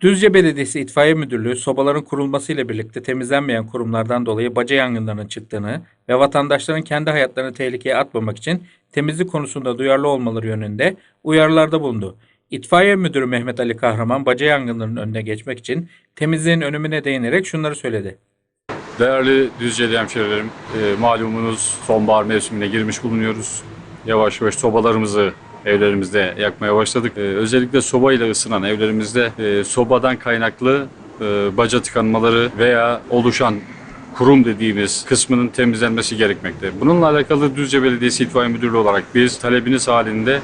Düzce Belediyesi İtfaiye Müdürlüğü sobaların kurulmasıyla birlikte temizlenmeyen kurumlardan dolayı baca yangınlarının çıktığını ve vatandaşların kendi hayatlarını tehlikeye atmamak için temizlik konusunda duyarlı olmaları yönünde uyarılarda bulundu. İtfaiye Müdürü Mehmet Ali Kahraman baca yangınlarının önüne geçmek için temizliğin önümüne değinerek şunları söyledi. Değerli Düzceli hemşehrilerim, e, malumunuz sonbahar mevsimine girmiş bulunuyoruz. Yavaş yavaş sobalarımızı evlerimizde yakmaya başladık. E, özellikle sobayla ısınan evlerimizde e, sobadan kaynaklı e, baca tıkanmaları veya oluşan kurum dediğimiz kısmının temizlenmesi gerekmekte. Bununla alakalı Düzce Belediyesi İtfaiye Müdürlüğü olarak biz talebiniz halinde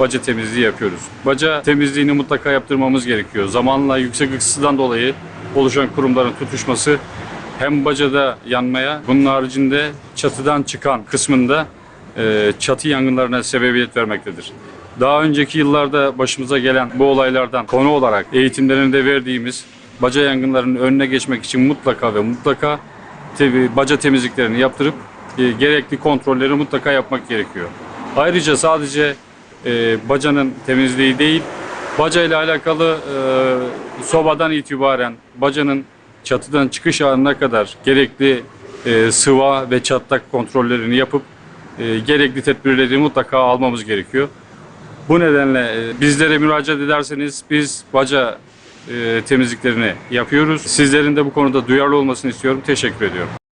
baca temizliği yapıyoruz. Baca temizliğini mutlaka yaptırmamız gerekiyor. Zamanla yüksek ısıdan dolayı oluşan kurumların tutuşması hem bacada yanmaya, bunun haricinde çatıdan çıkan kısmında e, çatı yangınlarına sebebiyet vermektedir. Daha önceki yıllarda başımıza gelen bu olaylardan konu olarak eğitimlerinde verdiğimiz baca yangınlarının önüne geçmek için mutlaka ve mutlaka te- baca temizliklerini yaptırıp e, gerekli kontrolleri mutlaka yapmak gerekiyor. Ayrıca sadece e, bacanın temizliği değil, baca ile alakalı e, sobadan itibaren bacanın çatıdan çıkış anına kadar gerekli e, sıva ve çatlak kontrollerini yapıp gerekli tedbirleri mutlaka almamız gerekiyor. Bu nedenle e, bizlere müracaat ederseniz biz baca e, temizliklerini yapıyoruz. Sizlerin de bu konuda duyarlı olmasını istiyorum. Teşekkür ediyorum.